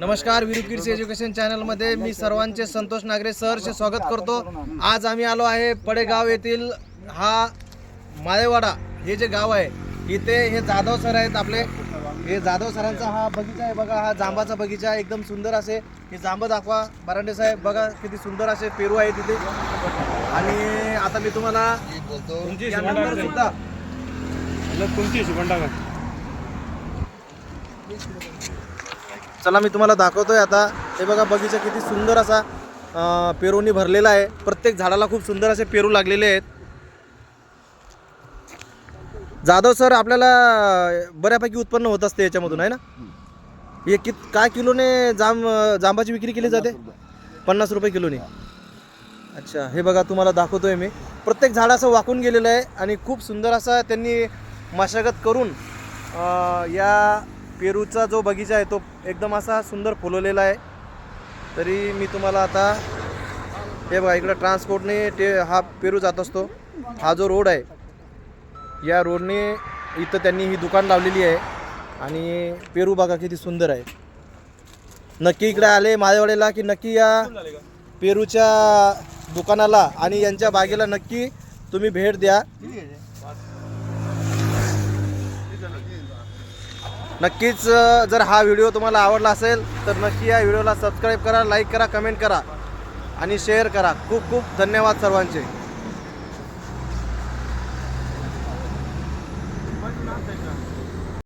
नमस्कार Veeru kids education चॅनलमध्ये मी सर्वांचे संतोष नागरे सहर्ष स्वागत करतो. आज आम्ही आलो आहे पडेगाव येथील हा माळेवाडा. हे जे गाव आहे इथे हे जाधव सर आहेत आपले. हे जाधव सरांचा हा बगीचा आहे बघा हा जांबाचा बगीचा आहे. एकदम सुंदर असे. हे जांब दाखवा बरांडे साहेब. बघा किती सुंदर असे पेरू आहे तिथे आणि आता मी तुम्हाला सुद्धा तुमची चला मी तुम्हाला दाखवतोय आता. हे बघा बगीचा किती सुंदर असा पेरूनी भरलेला आहे. प्रत्येक झाडाला खूप सुंदर असे पेरू लागलेले आहेत. जाधव सर आपल्याला बऱ्यापैकी उत्पन्न होत असते याच्यामधून आहे ना? हे कित काय किलोने जांब जांबाची विक्री केली जाते? पन्नास रुपये किलोने. अच्छा हे बघा तुम्हाला दाखवतोय मी. प्रत्येक झाड असं वाकून गेलेलं आहे आणि खूप सुंदर असा त्यांनी मशागत करून या पेरूचा जो बगीचा आहे तो एकदम असा सुंदर फुलवलेला आहे. तरी मी तुम्हाला आता हे बघा इकडं ट्रान्सपोर्टने ते हा पेरू जात असतो. हा जो रोड आहे या रोडने इथं त्यांनी ही दुकान लावलेली आहे आणि पेरू बघा किती सुंदर आहे. नक्की इकडे आले माळेवाड्याला की नक्की या पेरूच्या दुकानाला आणि यांच्या बागेला नक्की तुम्ही भेट द्या. नक्कीच जर हा व्हिडिओ तुम्हाला आवडला असेल तर नक्की या व्हिडिओला सबस्क्राईब करा लाईक करा कमेंट करा आणि शेअर करा. खूप खूप धन्यवाद सर्वांचे.